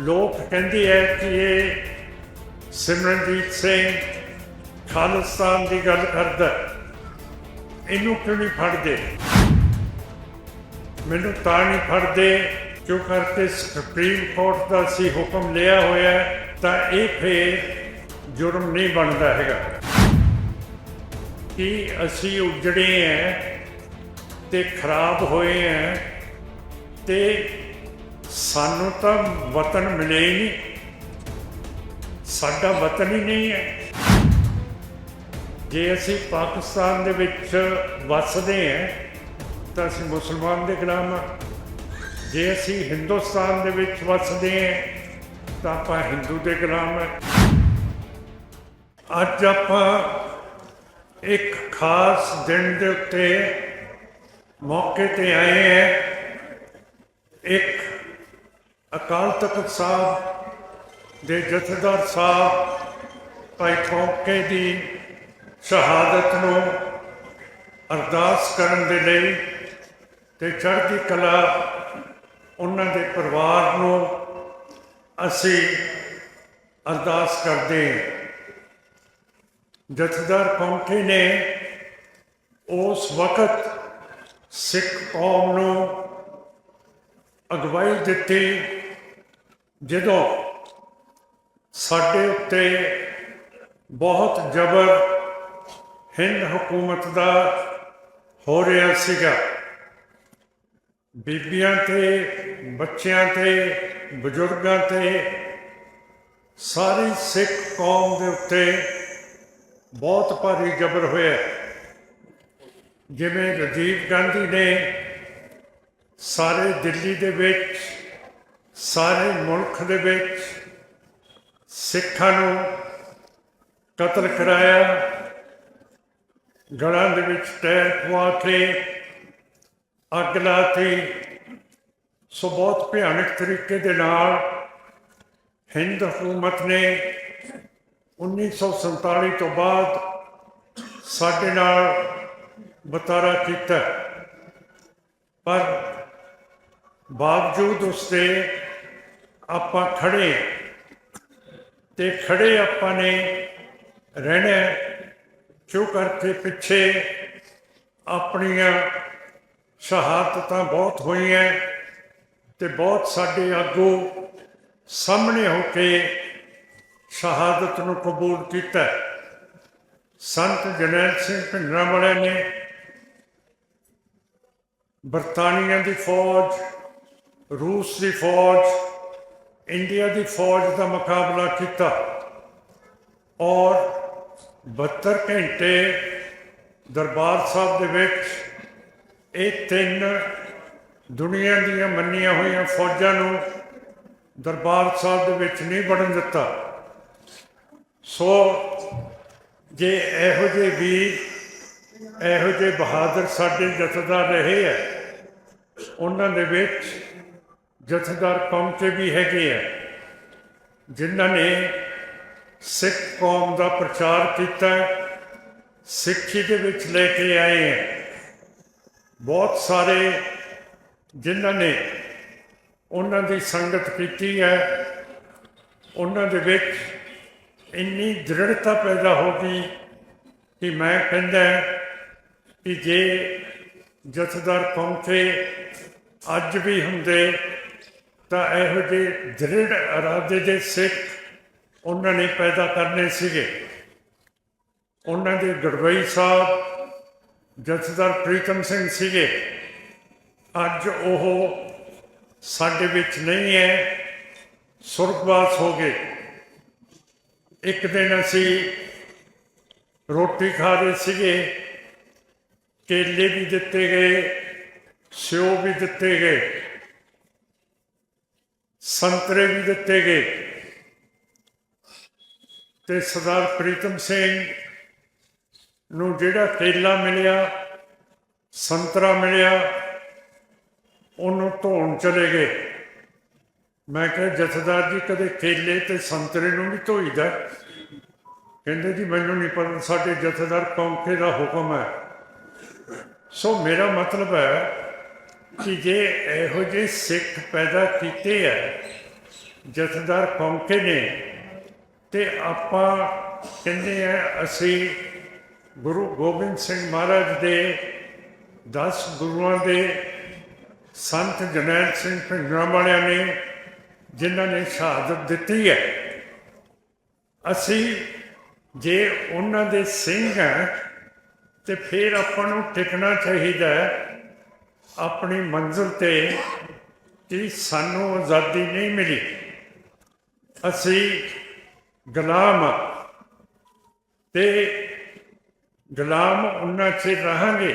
ਲੋਕ ਕਹਿੰਦੇ ਹੈ ਕਿ ਇਹ ਸਿਮਰਨਜੀਤ ਸਿੰਘ ਖਾਲਿਸਤਾਨ ਦੀ ਗੱਲ ਕਰਦਾ ਇਹਨੂੰ ਕਿਉਂ ਨਹੀਂ ਫੜਦੇ? ਮੈਨੂੰ ਤਾਂ ਨਹੀਂ ਫੜਦੇ ਕਿਉਂ ਕਰਕੇ ਸੁਪਰੀਮ ਕੋਰਟ ਦਾ ਸੀ ਹੁਕਮ ਲਿਆ ਹੋਇਆ ਤਾਂ ਇਹ ਫੇਰ ਜੁਰਮ ਨਹੀਂ ਬਣਦਾ ਹੈਗਾ। ਕਿ ਅਸੀਂ ਉਜੜੇ ਹੈ ਤੇ ਖਰਾਬ ਹੋਏ ਹੈ ਤੇ ਸਾਨੂੰ ਤਾਂ ਵਤਨ ਮਿਲੇ ਹੀ ਨਹੀਂ। ਸਾਡਾ ਵਤਨ ਹੀ ਨਹੀਂ ਹੈ। ਜੇ ਅਸੀਂ ਪਾਕਿਸਤਾਨ ਦੇ ਵਿੱਚ ਵੱਸਦੇ ਹਾਂ, ਤਾਂ ਅਸੀਂ ਮੁਸਲਮਾਨ ਦੇ ਗੁਲਾਮ ਹਾਂ। ਜੇ ਅਸੀਂ ਹਿੰਦੁਸਤਾਨ ਦੇ ਵਿੱਚ ਵੱਸਦੇ ਹਾਂ, ਤਾਂ ਆਪਾਂ ਹਿੰਦੂ ਦੇ ਗੁਲਾਮ ਹਾਂ। ਅੱਜ ਆਪਾਂ ਇੱਕ ਖਾਸ ਦਿਨ ਦੇ ਉੱਤੇ ਮੌਕੇ ਤੇ ਆਏ ਹੈ। ਇੱਕ ਅਕਾਲ ਤਖਤ ਸਾਹਿਬ ਦੇ ਜਥੇਦਾਰ ਸਾਹਿਬ, ਭਾਈ ਠੋਕੇ ਦੀ ਸ਼ਹਾਦਤ ਨੂੰ ਅਰਦਾਸ ਕਰਨ ਦੇ ਲਈ ਤੇ ਚੜ੍ਹਦੀ ਕਲਾ ਉਹਨਾਂ ਦੇ ਪਰਿਵਾਰ ਨੂੰ ਅਸੀਂ ਅਰਦਾਸ ਕਰਦੇ ਜਥੇਦਾਰ ਕੌਂਕੇ ਨੇ ਉਸ ਵਕਤ ਸਿੱਖ ਕੌਮ ਨੂੰ ਅਗਵਾਈ ਦਿੱਤੀ ਜਦੋਂ ਸਾਡੇ ਉੱਤੇ ਬਹੁਤ ਜ਼ਬਰ ਹਿੰਦ ਹਕੂਮਤ ਦਾ ਹੋ ਰਿਹਾ ਸੀਗਾ, ਬੀਬੀਆਂ ਤੇ, ਬੱਚਿਆਂ ਤੇ, ਬਜ਼ੁਰਗਾਂ ਤੇ, ਸਾਰੀ ਸਿੱਖ ਕੌਮ ਦੇ ਉੱਤੇ ਬਹੁਤ ਭਾਰੀ ਜ਼ਬਰ ਹੋਇਆ। ਜਿਵੇਂ ਰਾਜੀਵ ਗਾਂਧੀ ਨੇ ਸਾਰੇ ਦਿੱਲੀ ਦੇ ਵਿੱਚ ਸਾਰੇ ਮੁਲਕ ਦੇ ਵਿੱਚ ਸਿੱਖਾਂ ਨੂੰ ਕਤਲ ਕਰਾਇਆ, ਗਲਾਂ ਦੇ ਵਿੱਚ ਟੈਰ ਪਵਾ ਕੇ, ਅੱਗ ਲਾਤੀ ਸੋ ਬਹੁਤ ਭਿਆਨਕ ਤਰੀਕੇ ਦੇ ਨਾਲ ਹਿੰਦ ਹਕੂਮਤ ਨੇ 1947 ਤੋਂ ਬਾਅਦ ਸਾਡੇ ਨਾਲ ਬਤਾਰਾ ਕੀਤਾ। ਪਰ ਬਾਵਜੂਦ ਉਸ ਦੇ ਆਪਾਂ ਖੜੇ ਤੇ ਖੜੇ ਆਪਾਂ ਨੇ ਰਹਿਣਾ ਕਿਉਂ ਕਰਕੇ ਪਿੱਛੇ ਆਪਣੀਆਂ ਸ਼ਹਾਦਤਾਂ ਬਹੁਤ ਹੋਈਆਂ ਤੇ ਬਹੁਤ ਸਾਡੇ ਆਗੂ ਸਾਹਮਣੇ ਹੋ ਕੇ ਸ਼ਹਾਦਤ ਨੂੰ ਕਬੂਲ ਕੀਤਾ ਸੰਤ ਜਨੈਲ ਸਿੰਘ ਭਿੰਡਰਾਂ ਵਾਲਿਆਂ ਨੇ ਬਰਤਾਨੀਆ ਦੀ ਫੌਜ, ਰੂਸ ਦੀ ਫੌਜ ਇੰਡੀਆ ਦੀ ਫੌਜ ਦਾ ਮੁਕਾਬਲਾ ਕੀਤਾ ਔਰ 72 ਘੰਟੇ ਦਰਬਾਰ ਸਾਹਿਬ ਦੇ ਵਿੱਚ ਇਹ ਤਿੰਨ ਦੁਨੀਆ ਦੀਆਂ ਮੰਨੀਆਂ ਹੋਈਆਂ ਫੌਜਾਂ ਨੂੰ ਦਰਬਾਰ ਸਾਹਿਬ ਦੇ ਵਿੱਚ ਨਹੀਂ ਵੜਨ ਦਿੱਤਾ। ਸੋ ਜੇ ਇਹੋ ਜਿਹੇ ਵੀ ਇਹੋ ਜਿਹੇ ਬਹਾਦਰ ਸਾਡੇ ਜਥੇਦਾਰ ਰਹੇ ਹੈ, ਉਹਨਾਂ ਦੇ ਵਿੱਚ ਜਥੇਦਾਰ ਕੌਮ ਕੇ ਵੀ ਹੈਗੇ ਆ। ਜਿਨ੍ਹਾਂ ਨੇ ਸਿੱਖ ਕੌਮ ਦਾ ਪ੍ਰਚਾਰ ਕੀਤਾ ਸਿੱਖੀ ਦੇ ਵਿੱਚ ਲੈ ਕੇ ਆਏ ਹੈ ਬਹੁਤ ਸਾਰੇ ਜਿਨ੍ਹਾਂ ਨੇ ਉਹਨਾਂ ਦੀ ਸੰਗਤ ਕੀਤੀ ਹੈ, ਉਹਨਾਂ ਦੇ ਵਿੱਚ ਇੰਨੀ ਦ੍ਰਿੜਤਾ ਪੈਦਾ ਹੋ ਗਈ ਕਿ ਮੈਂ ਕਹਿੰਦਾ ਕਿ ਜੇ ਜਥੇਦਾਰ ਪਹੁੰਚੇ ਅੱਜ ਵੀ ਹੁੰਦੇ ਤਾਂ ਇਹੋ ਜਿਹੇ ਦ੍ਰਿੜ ਇਰਾਦੇ ਦੇ ਸਿੱਖ ਉਹਨਾਂ ਨੇ ਪੈਦਾ ਕਰਨੇ ਸੀਗੇ। ਉਹਨਾਂ ਦੇ ਗੜਵਈ ਸਾਹਿਬ, ਜਥੇਦਾਰ ਪ੍ਰੀਤਮ ਸਿੰਘ ਸੀਗੇ। ਅੱਜ ਉਹ ਸਾਡੇ ਵਿੱਚ ਨਹੀਂ ਹੈ ਸੁਰਗਵਾਸ ਹੋ ਗਏ। ਇੱਕ ਦਿਨ ਅਸੀਂ ਰੋਟੀ ਖਾ ਰਹੇ ਸੀਗੇ, ਕੇਲੇ ਵੀ ਦਿੱਤੇ ਗਏ ਸਿਓ ਵੀ ਦਿੱਤੇ ਗਏ। ਸੰਤਰੇ ਵੀ ਦਿੱਤੇ ਗਏ ਤੇ ਸਰਦਾਰ ਪ੍ਰੀਤਮ ਸਿੰਘ ਨੂੰ ਜਿਹੜਾ ਕੇਲਾ ਮਿਲਿਆ, ਸੰਤਰਾ ਮਿਲਿਆ, ਉਹਨੂੰ ਧੋਣ ਚਲੇ ਗਏ। ਮੈਂ ਕਿਹਾ, ਜਥੇਦਾਰ ਜੀ, ਕਦੇ ਕੇਲੇ ਤੇ ਸੰਤਰੇ ਨੂੰ ਵੀ ਧੋਈਦਾ? ਕਹਿੰਦੇ ਜੀ, ਮੈਨੂੰ ਨਹੀਂ ਪਤਾ, ਸਾਡੇ ਜਥੇਦਾਰ ਕੌਂਕੇ ਦਾ ਹੁਕਮ ਹੈ। ਸੋ ਮੇਰਾ ਮਤਲਬ ਹੈ ਕਿ ਜੇ ਇਹੋ ਜਿਹੇ ਸਿੱਖ ਪੈਦਾ ਕੀਤੇ ਹੈ ਜਥੇਦਾਰ ਕੌਂਕੇ ਨੇ, ਤੇ ਆਪਾਂ ਕਹਿੰਦੇ ਆ, ਅਸੀਂ ਗੁਰੂ ਗੋਬਿੰਦ ਸਿੰਘ ਮਹਾਰਾਜ ਦੇ 10 ਗੁਰੂਆਂ ਦੇ ਸੰਤ ਜਨੈਲ ਸਿੰਘ ਭਿੰਡਰਾਂ ਵਾਲਿਆਂ ਨੇ, ਜਿਨ੍ਹਾਂ ਨੇ ਸ਼ਹਾਦਤ ਦਿੱਤੀ ਹੈ। ਅਸੀਂ ਜੇ ਉਹਨਾਂ ਦੇ ਸਿੰਘ ਹੈ ਤੇ ਫਿਰ ਆਪਾਂ ਨੂੰ ਟਿਕਣਾ ਚਾਹੀਦਾ ਹੈ ਆਪਣੀ ਮੰਜ਼ਿਲ ਤੇ ਕਿ ਸਾਨੂੰ ਆਜ਼ਾਦੀ ਨਹੀਂ ਮਿਲੀ। ਅਸੀਂ ਗੁਲਾਮ ਹਾਂ ਤੇ ਗੁਲਾਮ ਉਹਨਾਂ ਚਿਰ ਰਹਾਂਗੇ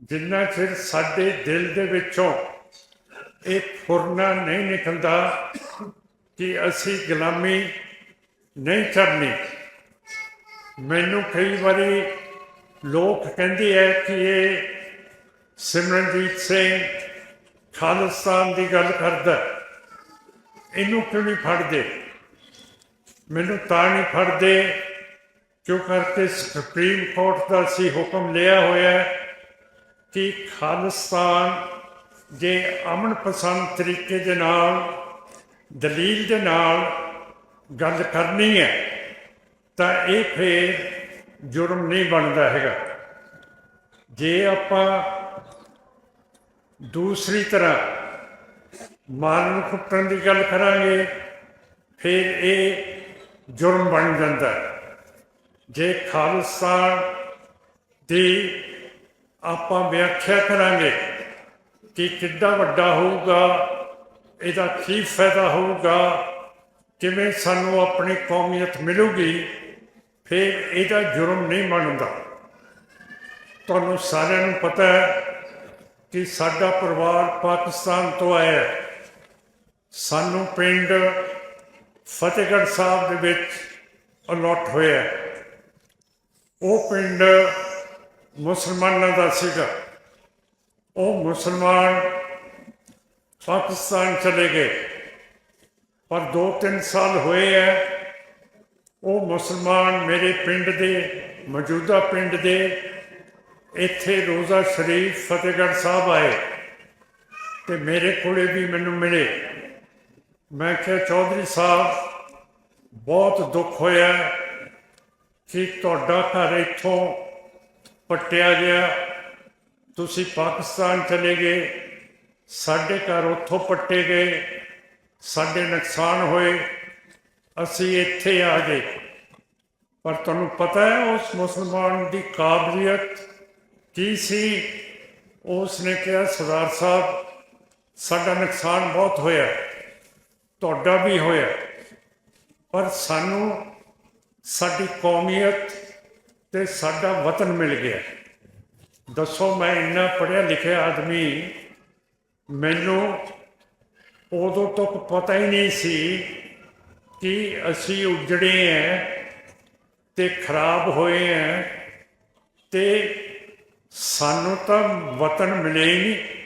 ਜਿੰਨਾ ਚਿਰ ਸਾਡੇ ਦਿਲ ਦੇ ਵਿੱਚੋਂ ਇਹ ਫੁਰਨਾ ਨਹੀਂ ਨਿਕਲਦਾ ਕਿ ਅਸੀਂ ਗੁਲਾਮੀ ਨਹੀਂ ਕਰਨੀ ਮੈਨੂੰ ਕਈ ਵਾਰੀ ਲੋਕ ਕਹਿੰਦੇ ਹੈ ਕਿ ਇਹ ਸਿਮਰਨਜੀਤ ਸਿੰਘ, ਖਾਲਿਸਤਾਨ ਦੀ ਗੱਲ ਕਰਦਾ ਇਹਨੂੰ ਕਿਉਂ ਨਹੀਂ ਫੜਦੇ? ਮੈਨੂੰ ਤਾਂ ਨਹੀਂ ਫੜਦੇ ਕਿਉਂ ਕਰਕੇ ਸੁਪਰੀਮ ਕੋਰਟ ਦਾ ਸੀ ਹੁਕਮ ਲਿਆ ਹੋਇਆ ਕਿ ਖਾਲਿਸਤਾਨ ਜੇ ਅਮਨ ਪਸੰਦ ਤਰੀਕੇ ਦੇ ਨਾਲ, ਦਲੀਲ ਦੇ ਨਾਲ ਗੱਲ ਕਰਨੀ ਹੈ, ਤਾਂ ਇਹ ਫੇਰ ਜੁਰਮ ਨਹੀਂ ਬਣਦਾ ਹੈਗਾ। ਜੇ ਆਪਾਂ ਦੂਸਰੀ ਤਰ੍ਹਾਂ ਮਾਰਨ ਕੁੱਟਣ ਦੀ ਗੱਲ ਕਰਾਂਗੇ, ਫਿਰ ਇਹ ਜੁਰਮ ਬਣ ਜਾਂਦਾ ਜੇ ਖਾਲਸਾ ਦੀ ਆਪਾਂ ਵਿਆਖਿਆ ਕਰਾਂਗੇ ਕਿ ਕਿੱਡਾ ਵੱਡਾ ਹੋਊਗਾ, ਇਹਦਾ ਕੀ ਫਾਇਦਾ ਹੋਊਗਾ, ਕਿਵੇਂ ਸਾਨੂੰ ਆਪਣੀ ਕੌਮੀਅਤ ਮਿਲੂਗੀ, ਫਿਰ ਇਹਦਾ ਜੁਰਮ ਨਹੀਂ ਬਣਦਾ। ਤੁਹਾਨੂੰ ਸਾਰਿਆਂ ਨੂੰ ਪਤਾ ਹੈ ਕਿ ਸਾਡਾ ਪਰਿਵਾਰ ਪਾਕਿਸਤਾਨ ਤੋਂ ਆਇਆ ਸਾਨੂੰ ਪਿੰਡ ਫਤਿਹਗੜ੍ਹ ਸਾਹਿਬ ਦੇ ਵਿੱਚ ਅਲੋਟ ਹੋਇਆ ਉਹ ਪਿੰਡ ਮੁਸਲਮਾਨਾਂ ਦਾ ਸੀਗਾ। ਉਹ ਮੁਸਲਮਾਨ ਪਾਕਿਸਤਾਨ ਚਲੇ ਗਏ। ਪਰ 2-3 ਸਾਲ ਹੋਏ ਹੈ। ਉਹ ਮੁਸਲਮਾਨ ਮੇਰੇ ਪਿੰਡ ਦੇ, ਮੌਜੂਦਾ ਪਿੰਡ ਦੇ ਇੱਥੇ ਰੋਜ਼ਾ ਸ਼ਰੀਫ ਫਤਿਹਗੜ੍ਹ ਸਾਹਿਬ ਆਏ ਤੇ ਮੇਰੇ ਕੋਲੇ ਵੀ ਮੈਨੂੰ ਮਿਲੇ। ਮੈਂ ਕਿਹਾ, ਚੌਧਰੀ ਸਾਹਿਬ, ਬਹੁਤ ਦੁੱਖ ਹੋਇਆ ਕਿ ਤੁਹਾਡਾ ਘਰ ਇੱਥੋਂ ਪੱਟਿਆ ਗਿਆ। ਤੁਸੀਂ ਪਾਕਿਸਤਾਨ ਚਲੇ ਗਏ, ਸਾਡੇ ਘਰ ਉੱਥੋਂ ਪੱਟੇ ਗਏ, ਸਾਡੇ ਨੁਕਸਾਨ ਹੋਏ, ਅਸੀਂ ਇੱਥੇ ਆ ਗਏ। ਪਰ ਤੁਹਾਨੂੰ ਪਤਾ ਹੈ, ਉਸ ਮੁਸਲਮਾਨ ਦੀ ਕਾਬਲੀਅਤ ਕੀ ਸੀ? ਉਸ ਨੇ ਕਿਹਾ, ਸਰਦਾਰ ਸਾਹਿਬ, ਸਾਡਾ ਨੁਕਸਾਨ ਬਹੁਤ ਹੋਇਆ, ਤੁਹਾਡਾ ਵੀ ਹੋਇਆ, ਪਰ ਸਾਨੂੰ ਸਾਡੀ ਕੌਮੀਅਤ ਤੇ ਸਾਡਾ ਵਤਨ ਮਿਲ ਗਿਆ। ਦੱਸੋ, ਮੈਂ ਇੰਨਾ ਪੜ੍ਹਿਆ ਲਿਖਿਆ ਆਦਮੀ, ਮੈਨੂੰ ਉਦੋਂ ਤੱਕ ਪਤਾ ਹੀ ਨਹੀਂ ਸੀ ਕਿ ਅਸੀਂ ਉਜੜੇ ਹੈ ਤੇ ਖਰਾਬ ਹੋਏ ਹੈ ਤੇ ਸਾਨੂੰ ਤਾਂ ਵਤਨ ਮਿਲੇ ਹੀ ਨਹੀਂ।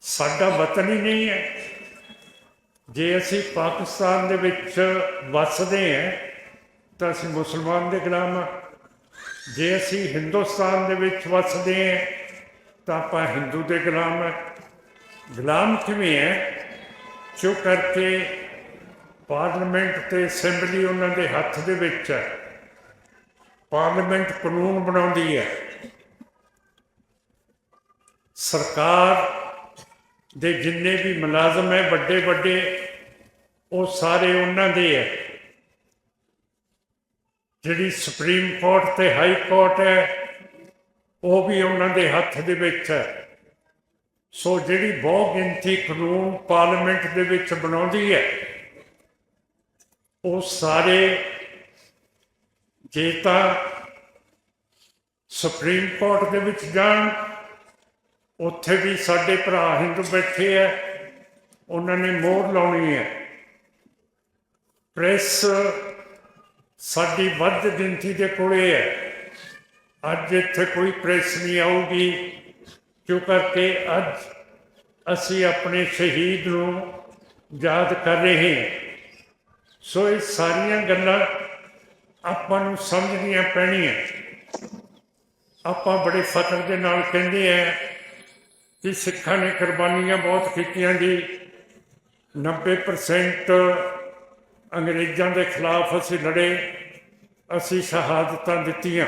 ਸਾਡਾ ਵਤਨ ਹੀ ਨਹੀਂ ਹੈ। ਜੇ ਅਸੀਂ ਪਾਕਿਸਤਾਨ ਦੇ ਵਿੱਚ ਵੱਸਦੇ ਹਾਂ, ਤਾਂ ਅਸੀਂ ਮੁਸਲਮਾਨ ਦੇ ਗੁਲਾਮ ਹਾਂ। ਜੇ ਅਸੀਂ ਹਿੰਦੁਸਤਾਨ ਦੇ ਵਿੱਚ ਵੱਸਦੇ ਹਾਂ, ਤਾਂ ਆਪਾਂ ਹਿੰਦੂ ਦੇ ਗੁਲਾਮ ਹਾਂ। ਗੁਲਾਮ ਕਿਵੇਂ ਹੈ? ਜੋ ਕਰਕੇ ਪਾਰਲੀਮੈਂਟ ਤੇ ਅਸੈਂਬਲੀ ਉਹਨਾਂ ਦੇ ਹੱਥ ਦੇ ਵਿੱਚ ਹੈ। ਪਾਰਲੀਮੈਂਟ ਕਾਨੂੰਨ ਬਣਾਉਂਦੀ ਹੈ। ਸਰਕਾਰ ਦੇ ਜਿੰਨੇ ਵੀ ਮੁਲਾਜ਼ਮ ਹੈ, ਵੱਡੇ ਵੱਡੇ, ਉਹ ਸਾਰੇ ਉਹਨਾਂ ਦੇ ਹੈ। ਜਿਹੜੀ ਸੁਪਰੀਮ ਕੋਰਟ ਤੇ ਹਾਈ ਕੋਰਟ ਹੈ, ਉਹ ਵੀ ਉਹਨਾਂ ਦੇ ਹੱਥ ਦੇ ਵਿੱਚ ਹੈ। ਸੋ ਜਿਹੜੀ ਬਹੁ ਗਿਣਤੀ ਕਾਨੂੰਨ ਪਾਰਲੀਮੈਂਟ ਦੇ ਵਿੱਚ ਬਣਾਉਂਦੀ ਹੈ, ਉਹ ਸਾਰੇ, ਜੇ ਤਾਂ ਸੁਪਰੀਮ ਕੋਰਟ ਦੇ ਵਿੱਚ ਜਾਣ ਉੱਥੇ ਵੀ ਸਾਡੇ ਭਰਾ ਹਿੰਦੂ ਬੈਠੇ ਐ ਉਹਨਾਂ ਨੇ ਮੋਹਰ ਲਾਉਣੀ ਹੈ ਪ੍ਰੈਸ ਸਾਡੀ ਵੱਧ ਗਿਣਤੀ ਦੇ ਕੋਲੇ ਹੈ ਅੱਜ ਇੱਥੇ ਕੋਈ ਪ੍ਰੈਸ ਨਹੀਂ ਆਊਗੀ ਕਿਉਂ ਕਰਕੇ ਅੱਜ ਅਸੀਂ ਆਪਣੇ ਸ਼ਹੀਦ ਨੂੰ ਯਾਦ ਕਰ ਰਹੇ ਹਾਂ। ਸੋ ਇਹ ਸਾਰੀਆਂ ਗੱਲਾਂ ਆਪਾਂ ਨੂੰ ਸਮਝਣੀਆਂ ਪੈਣੀਆਂ। ਆਪਾਂ ਬੜੇ ਫਖਰ ਦੇ ਨਾਲ ਕਹਿੰਦੇ ਆ ਕਿ ਸਿੱਖਾਂ ਨੇ ਕੁਰਬਾਨੀਆਂ ਬਹੁਤ ਕੀਤੀਆਂ ਜੀ। 90% ਅੰਗਰੇਜ਼ਾਂ ਦੇ ਖਿਲਾਫ ਅਸੀਂ ਲੜੇ, ਅਸੀਂ ਸ਼ਹਾਦਤਾਂ ਦਿੱਤੀਆਂ।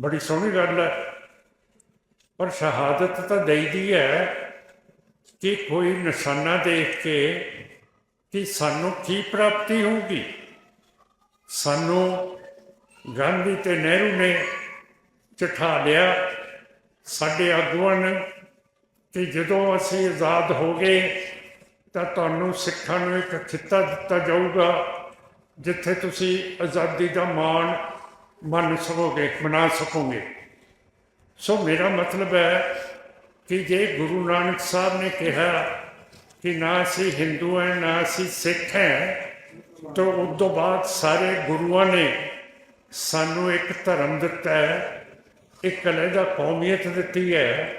ਬੜੀ ਸੋਹਣੀ ਗੱਲ ਹੈ। ਪਰ ਸ਼ਹਾਦਤ ਤਾਂ ਦੇਈਦੀ ਹੈ ਕਿ ਕੋਈ ਨਿਸ਼ਾਨਾ ਦੇਖ ਕੇ ਕਿ ਸਾਨੂੰ ਕੀ ਪ੍ਰਾਪਤੀ ਹੋਊਗੀ। ਸਾਨੂੰ ਗਾਂਧੀ ਤੇ ਨਹਿਰੂ ਨੇ ਚਠਾ ਲਿਆ ਸਾਡੇ ਆਗੂਆਂ ਨੇ ਕਿ ਜਦੋਂ ਅਸੀਂ ਆਜ਼ਾਦ ਹੋ ਗਏ ਤਾਂ ਤੁਹਾਨੂੰ ਸਿੱਖਾਂ ਨੂੰ ਇੱਕ ਖਿੱਤਾ ਦਿੱਤਾ ਜਾਊਗਾ, ਜਿੱਥੇ ਤੁਸੀਂ ਆਜ਼ਾਦੀ ਦਾ ਮਾਣ ਮੰਨ ਸਕੋਗੇ ਮਨਾ ਸਕੋਗੇ। ਸੋ ਮੇਰਾ ਮਤਲਬ ਹੈ ਕਿ ਜੇ ਗੁਰੂ ਨਾਨਕ ਸਾਹਿਬ ਨੇ ਕਿਹਾ ਕਿ ਨਾ ਅਸੀਂ ਹਿੰਦੂ ਹੈ, ਨਾ ਅਸੀਂ ਸਿੱਖ ਹੈ, ਤਾਂ ਉਸ ਤੋਂ ਬਾਅਦ ਸਾਰੇ ਗੁਰੂਆਂ ਨੇ ਸਾਨੂੰ ਇੱਕ ਧਰਮ ਦਿੱਤਾ ਹੈ ਇੱਕ ਅਲੱਗਾ ਕੌਮੀਅਤ ਦਿੱਤੀ ਹੈ।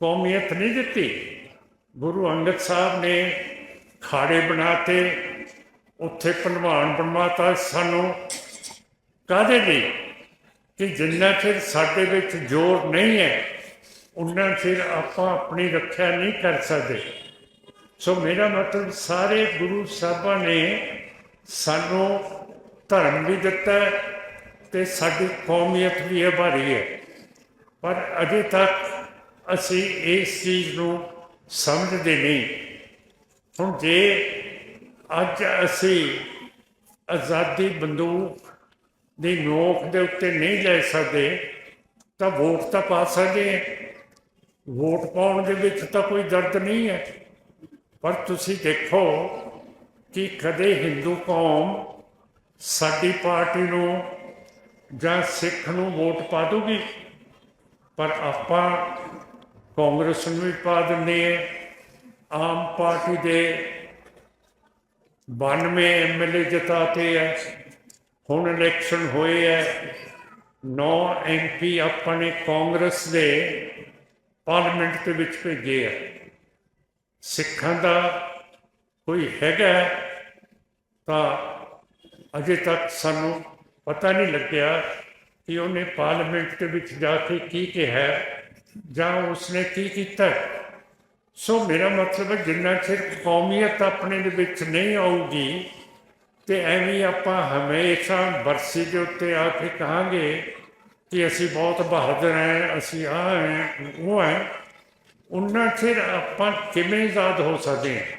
ਕੌਮੀਅਤ ਨਹੀਂ ਦਿੱਤੀ। ਗੁਰੂ ਅੰਗਦ ਸਾਹਿਬ ਨੇ ਖਾੜੇ ਬਣਾਤੇ, ਉੱਥੇ ਪਹਿਲਵਾਨ ਬਣਵਾਤਾ। ਸਾਨੂੰ ਕਾਹਦੇ ਲਈ? ਕਿ ਜਿੰਨਾ ਚਿਰ ਸਾਡੇ ਵਿੱਚ ਜ਼ੋਰ ਨਹੀਂ ਹੈ, ਉਨਾ ਚਿਰ ਆਪਾਂ ਆਪਣੀ ਰੱਖਿਆ ਨਹੀਂ ਕਰ ਸਕਦੇ। ਸੋ ਮੇਰਾ ਮਤਲਬ ਸਾਰੇ ਗੁਰੂ ਸਾਹਿਬਾਂ ਨੇ ਸਾਨੂੰ ਧਰਮ ਵੀ ਦਿੱਤਾ ਹੈ ਤੇ ਸਾਡੀ ਕੌਮੀਅਤ ਵੀ ਉਭਾਰੀ ਹੈ। ਪਰ ਅਜੇ ਤੱਕ ਅਸੀਂ ਇਸ ਚੀਜ਼ ਨੂੰ ਸਮਝਦੇ ਨਹੀਂ। ਹੁਣ ਜੇ ਅੱਜ ਅਸੀਂ ਆਜ਼ਾਦੀ ਬੰਦੂਕ ਦੀ ਨੋਕ ਦੇ ਉੱਤੇ ਨਹੀਂ ਲੈ ਸਕਦੇ, ਤਾਂ ਵੋਟ ਤਾਂ ਪਾ ਸਕਦੇ ਵੋਟ ਪਾਉਣ ਦੇ ਵਿੱਚ ਤਾਂ ਕੋਈ ਦਰਦ ਨਹੀਂ ਹੈ। ਪਰ ਤੁਸੀਂ ਦੇਖੋ ਕਿ ਕਦੇ ਹਿੰਦੂ ਕੌਮ ਸਾਡੀ ਪਾਰਟੀ ਨੂੰ ਜਾਂ ਸਿੱਖ ਨੂੰ ਵੋਟ ਪਾ ਦੂਗੀ। ਪਰ ਆਪਾਂ ਕਾਂਗਰਸ ਨੂੰ ਵੀ ਪਾ ਦਿੰਦੇ ਹਾਂ। ਆਮ ਪਾਰਟੀ ਦੇ 92 ਐਮਐਲਏ ਜਿਤਾਤੇ ਹੈ ਹੁਣ ਇਲੈਕਸ਼ਨ ਹੋਏ ਹੈ 9 ਐਮਪੀ ਆਪਾਂ ਨੇ ਕਾਂਗਰਸ ਦੇ ਪਾਰਲੀਮੈਂਟ ਦੇ ਵਿੱਚ ਭੇਜੇ ਆ। ਸਿੱਖਾਂ ਦਾ ਕੋਈ ਹੈਗਾ ਤਾਂ ਅਜੇ ਤੱਕ ਸਾਨੂੰ ਪਤਾ ਨਹੀਂ ਲੱਗਿਆ ਕਿ ਉਹਨੇ ਪਾਰਲੀਮੈਂਟ ਦੇ ਵਿੱਚ ਜਾ ਕੇ ਕੀ ਕਿਹਾ ਜਾਂ ਉਸਨੇ ਕੀ ਕੀਤਾ? ਸੋ ਮੇਰਾ ਮਤਲਬ ਹੈ ਜਿੰਨਾ ਚਿਰ ਕੌਮੀਅਤ ਆਪਣੇ ਦੇ ਵਿੱਚ ਨਹੀਂ ਆਊਗੀ ਤੇ ਐਵੇਂ ਆਪਾਂ ਹਮੇਸ਼ਾ ਬਰਸੀ ਦੇ ਉੱਤੇ ਆ ਕੇ ਕਹਾਂਗੇ ਕਿ ਅਸੀਂ ਬਹੁਤ ਬਹਾਦਰ ਹਾਂ ਅਸੀਂ ਆ ਹੈ ਉਹ ਹੈ ਉਹਨਾਂ ਚਿਰ ਆਪਾਂ ਕਿਵੇਂ ਆਜ਼ਾਦ ਹੋ ਸਕਦੇ ਹਾਂ?